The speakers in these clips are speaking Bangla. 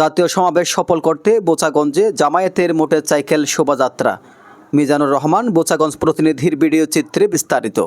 জাতীয় সমাবেশ সফল করতে বোচাগঞ্জে জামায়াতের মোটরসাইকেল শোভাযাত্রা। মিজানুর রহমান, বোচাগঞ্জ প্রতিনিধির ভিডিও চিত্রে বিস্তারিত।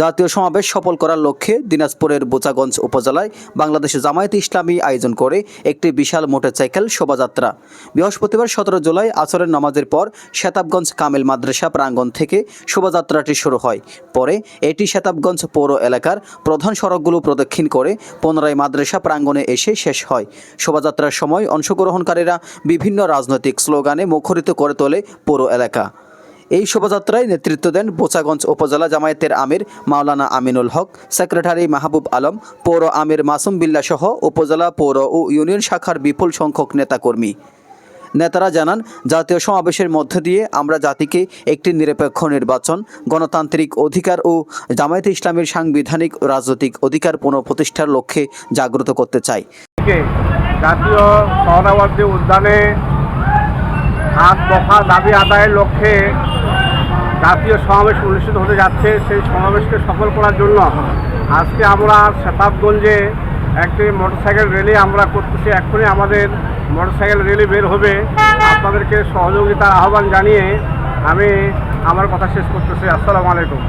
জাতীয় সমাবেশ সফল করার লক্ষ্যে দিনাজপুরের বোচাগঞ্জ উপজেলায় বাংলাদেশ জামায়াত ইসলামী আয়োজন করে একটি বিশাল মোটরসাইকেল শোভাযাত্রা। বৃহস্পতিবার সতেরো জুলাই আসরের নামাজের পর শেতাবগঞ্জ কামেল মাদ্রাসা প্রাঙ্গণ থেকে শোভাযাত্রাটি শুরু হয়। পরে এটি শেতাবগঞ্জ পৌর এলাকার প্রধান সড়কগুলো প্রদক্ষিণ করে পুনরায় মাদ্রাসা প্রাঙ্গণে এসে শেষ হয়। শোভাযাত্রার সময় অংশগ্রহণকারীরা বিভিন্ন রাজনৈতিক স্লোগানে মুখরিত করে তোলে পৌর এলাকা। এই শোভাযাত্রায় নেতৃত্ব দেন বোচাগঞ্জ উপজেলা জামায়াতের আমির মাওলানা আমিনুল হক, সেক্রেটারি মাহবুব আলম, পৌর আমির মাসুম বিল্লা সহ উপজেলা পৌর ও ইউনিয়ন শাখার বিপুল সংখ্যক নেতাকর্মী। নেতারা জানান, জাতীয় সমাবেশের মধ্য দিয়ে আমরা জাতিকে একটি নিরপেক্ষ নির্বাচন, গণতান্ত্রিক অধিকার ও জামায়াতে ইসলামের সাংবিধানিক রাজনৈতিক অধিকার পুনঃপ্রতিষ্ঠার লক্ষ্যে জাগ্রত করতে চাই। জাতীয় উদ্যানে দাবি আদায়ের লক্ষ্যে জাতীয় সমাবেশ অনুষ্ঠিত হতে যাচ্ছে, সেই সমাবেশকে সফল করার জন্য আজকে আমরা শতাবগঞ্জে একটি মোটরসাইকেল র্যালি আমরা করতেছি। এখনই আমাদের মোটরসাইকেল র্যালি বের হবে। আপনাদেরকে সহযোগিতার আহ্বান জানিয়ে আমি আমার কথা শেষ করতেছি। আসসালামু আলাইকুম।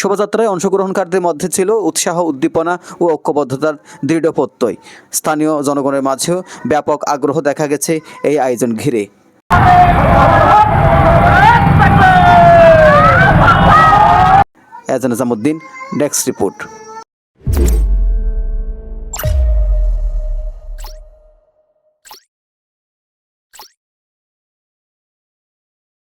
শোভাযাত্রায় অংশগ্রহণকারীদের মধ্যে ছিল উৎসাহ, উদ্দীপনা ও ঐক্যবদ্ধতার দৃঢ় প্রত্যয়। স্থানীয় জনগণের মাঝেও ব্যাপক আগ্রহ দেখা গেছে এই আয়োজন ঘিরে। এজান নিজামুদ্দিন ডেস্ক রিপোর্ট।